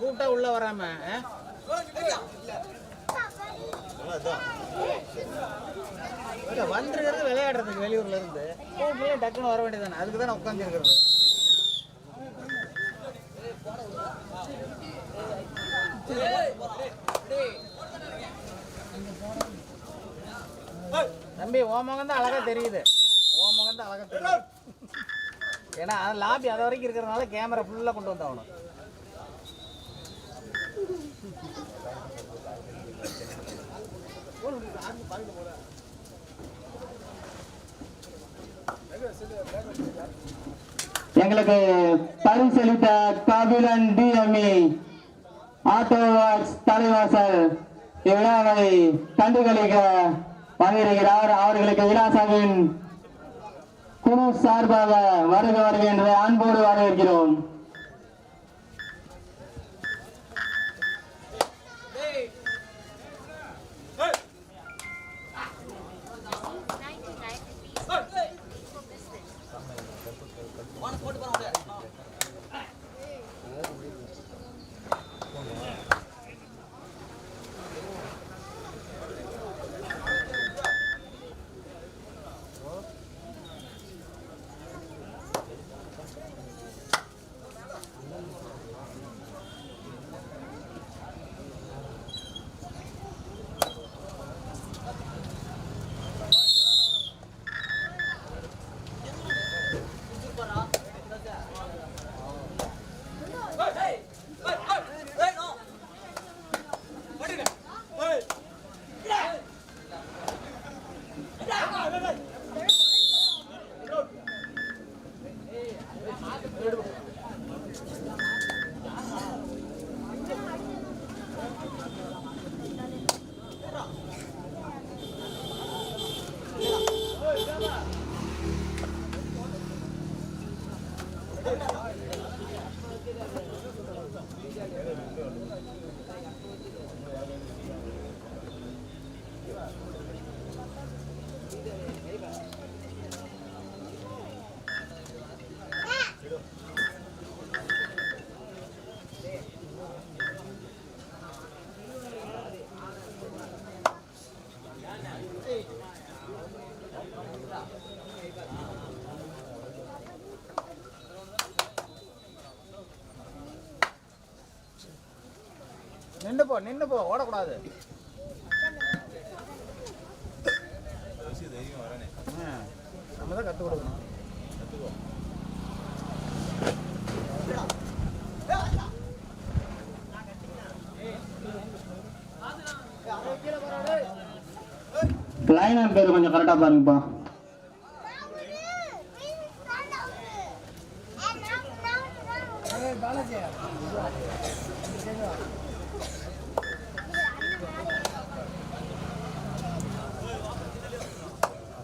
கூப்பிட்டா உள்ள வராம வந்துருக்கிறது விளையாடுறதுக்கு வெளியூர்ல இருந்து. கூப்பிட்டு டக்குன்னு வர வேண்டியதானே அதுக்கு தானே உட்காந்துருக்கிறது தம்பி ஓ முகம் தான் அழகா தெரியுது. ஓ முகம் தான் அழகா தெரியுது. ஏன்னா லாபி அது வரைக்கும் இருக்கிறதுனால கேமரா ஃபுல்லாக கொண்டு வந்தாகணும் எங்களுக்கு பரிசளித்த Kabilan TME auto works Thalaivasal இவ்விழாவை கண்டுகளிக்க வந்திருக்கிறார். அவர்களுக்கு விழாசாவின் குழு சார்பாக வருக வருக என்று அன்போடு வரவேற்கிறோம். நின்று போ நின்று போ ஓடக்கூடாது. நம்ம தான் கற்றுக் கொடுக்கணும் லைன் பேர் கொஞ்சம் கரெக்டா பாருங்கப்பா.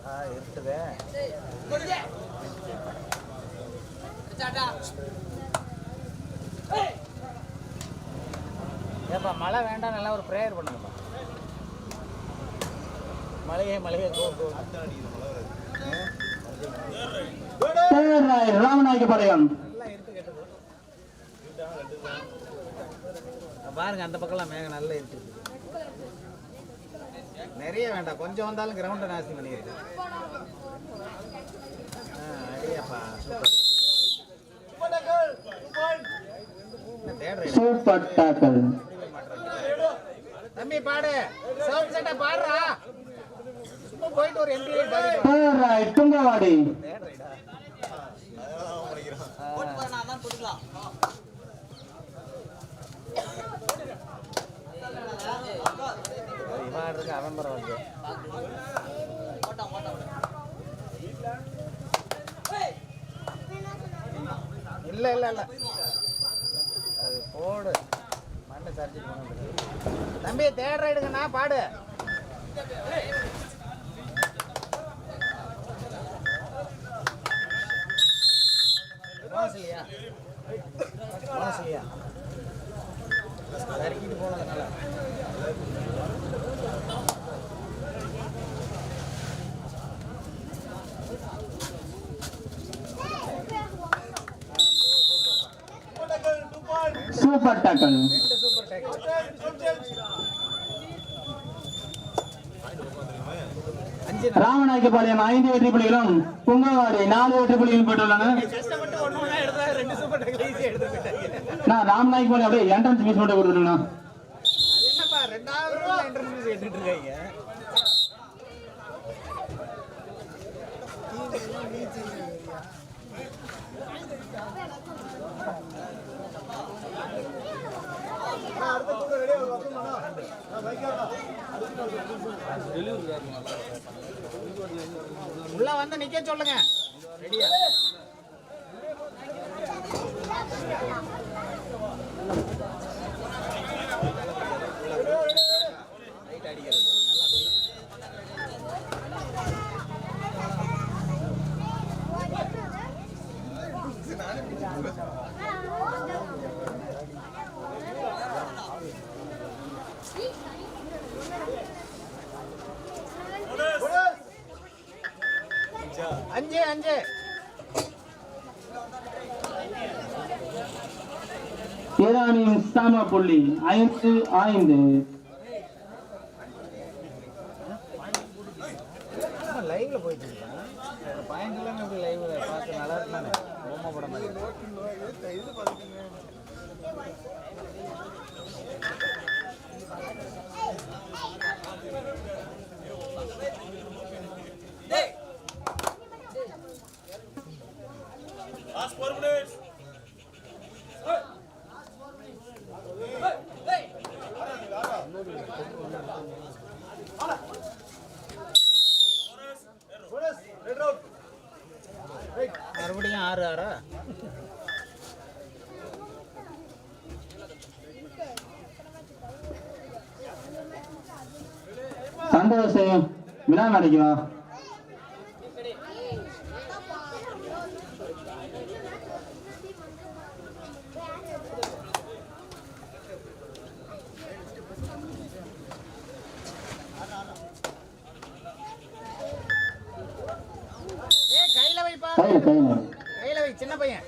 ஆ இருக்குதே ஏப்பா மழை வேண்டாம் நல்லா ஒரு ப்ரேயர் பண்ணுங்கப்பா. மழையே மழையே கோ கோ தேவராய் ராமநாயக்க பாளையம். நல்லா இருட்டு கேட்டது பாருங்க அந்த பக்கம்லாம் மேகம் நல்லா இருக்கு. நிறைய வேண்டாம் கொஞ்சம் வந்தாலும் கிரவுண்டை நாசி அடியாப்பா சூப்பர் டாக்கல் தம்பி பாடு. சவுண்ட் செட்டை பாடுறா. சும்மா போயிட்டு ஒரு எம்பி இவன் ஆடுறதுக்கு அவன் பரவாயில்ல இல்ல இல்ல இல்ல. அது போடு. மண்ணை சரிச்சிட்டு போன தம்பி தேர்ட் ரைடுங்கண்ணா பாடு. சூப்பர் டேக்கல் ராமநாயக்கபாளையம் ஐந்து வெற்றி புள்ளிகளும் புங்கவாடி நாலு வெற்றி புள்ளிகளும் பெற்றுள்ளன. நான் ராமநாயக்கபாளையம் அப்படியே என்ட்ரன்ஸ் ஃபீஸ் மட்டும் கொடுத்துருங்கண்ணா. உள்ள வந்து நிக்க சொல்லுங்க. ரெடியா. அஞ்சு அஞ்சு புள்ளி ஐந்து ஐந்து ஆறு ஆறா சந்தோஷம் விழா நடக்குவா ஏ கையில சின்ன பையன்.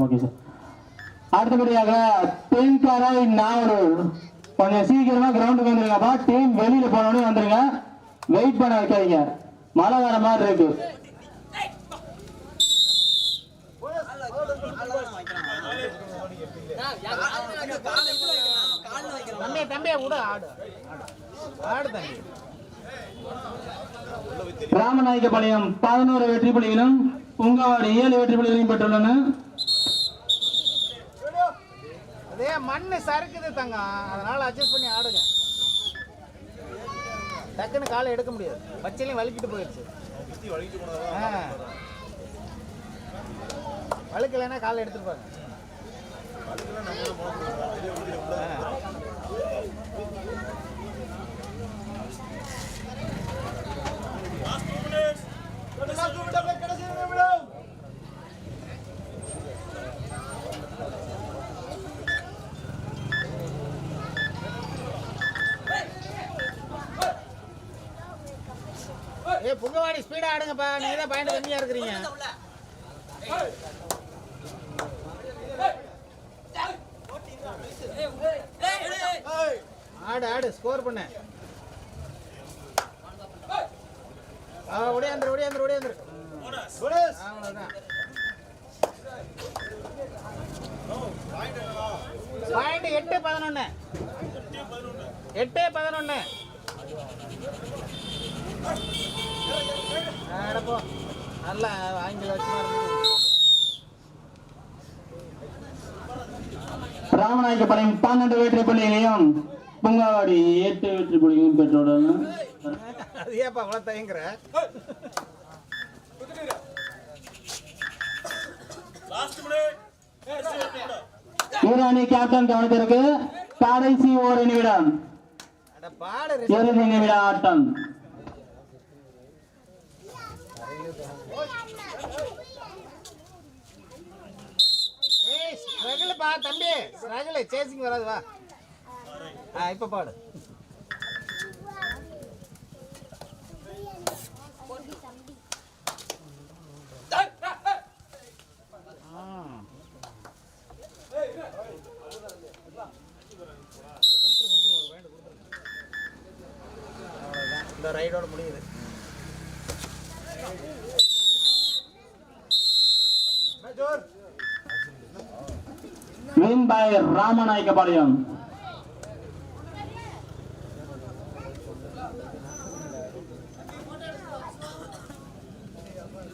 ஓகே சார் அடுத்தபடியாக தென்கரை நாவலூர் கொஞ்சம் சீக்கிரமா கிரவுண்டுக்கு வந்துருங்கப்பா. டீம் வெளியில போனோடனே வந்துருங்க. வெயிட் பண்ண வைக்காதீங்க. மழை வர மாதிரி இருக்கு. தம்பி தம்பி விடு ஆடு. ஆடு. தம்பி. ராமநாயக்கபாளையம் பதினோரு வெற்றி புள்ளிகளும் புங்கவாடி ஏழு வெற்றி புள்ளிகளையும் பெற்றுள்ளன. அதே மண்ணு சறுக்குது தங்கம். அதனால அட்ஜஸ்ட் பண்ணி ஆடுங்க. டக்குன்னு காலை எடுக்க முடியாது. பச்சையிலையும் வலிக்கிட்டு போயிடுச்சு. ஆ. வழுக்கலைன்னா காலை எடுத்துருப்பாங்க ஏ புங்கவாடி ஸ்பீடா ஆடுங்கப்பா. நீங்க தான் பாயிண்ட் கம்மியா இருக்கிறீங்க. ஆடு ஆடு ஸ்கோர் பண்ணு. ஆ ஒடியாந்துரு ஒடியாந்துரு ஒடியாந்துரு அவ்வளோதான் பாயிண்ட் எட்டு பதினொன்று எட்டு பதினொன்று நல்லா ஆங்கில ராமநாயக்கப்பாளையம் பன்னெண்டு வெற்றி புள்ளிகளையும் புங்காவாடி எட்டு வெற்றி புள்ளிகளையும் பெற்றுள்ளனர் அது ஏப்பா அவ்வளோ தயங்குற? இரு அணி கேப்டன் கவனத்திற்கு கடைசி ஒரு நிமிடம். இறுதி நிமிட ஆட்டம். தம்பி. ரகலை சேசிங் வராது வா. ஆ இப்போ பாடு. இந்த ரைடோட முடியுது. ஜோர் வின் பை ராமநாயக்கபாளையம்